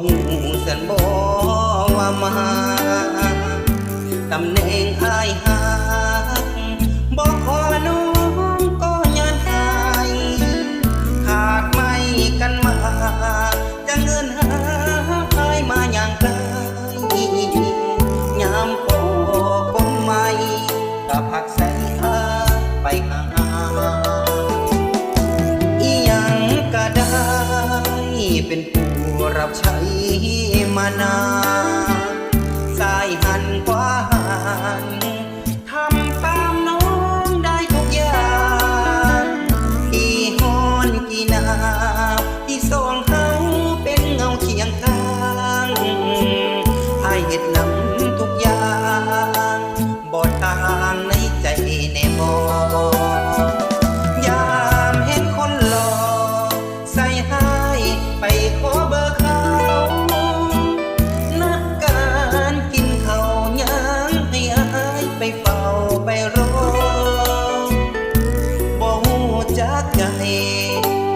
หูแสนบ่ รับใช้มานาน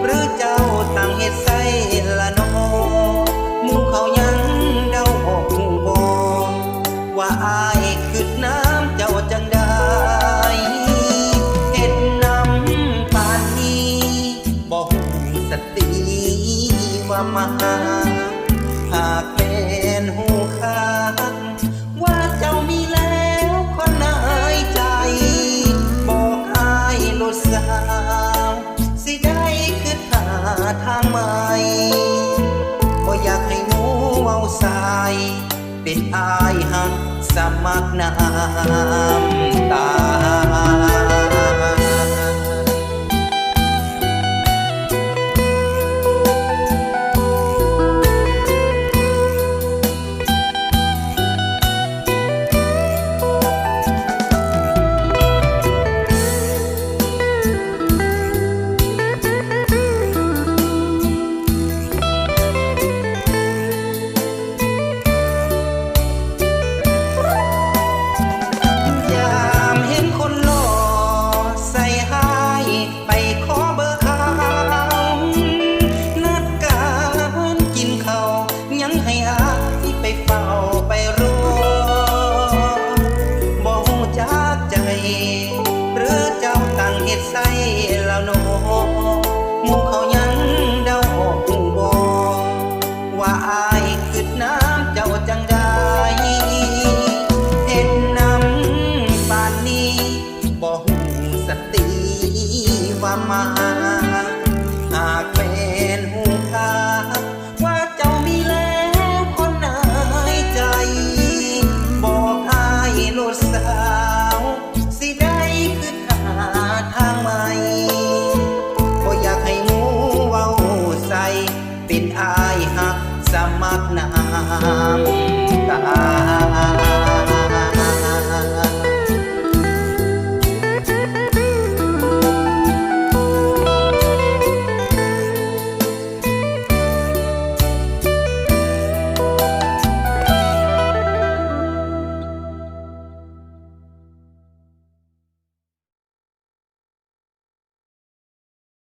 หรือเจ้าตั้งเฮ็ดใส่ละนอมู่เขายังเดาออกบ่ว่าอายคือน้ำเจ้าจังได้เห็นน้ำปานนี้บอกสติว่ามาหากเป็น ทางใหม่บ่อยากให้หมูเว้าสาย เป็นอายหักสมัครน้ำ เฮ็ดใส่แล้วโนหมู่เขายังเดาหกหูบ่ว่าอายคืดน้ำเจ้าจังได้เห็นน้ำปานนี้บ่หูสติว่ามา เ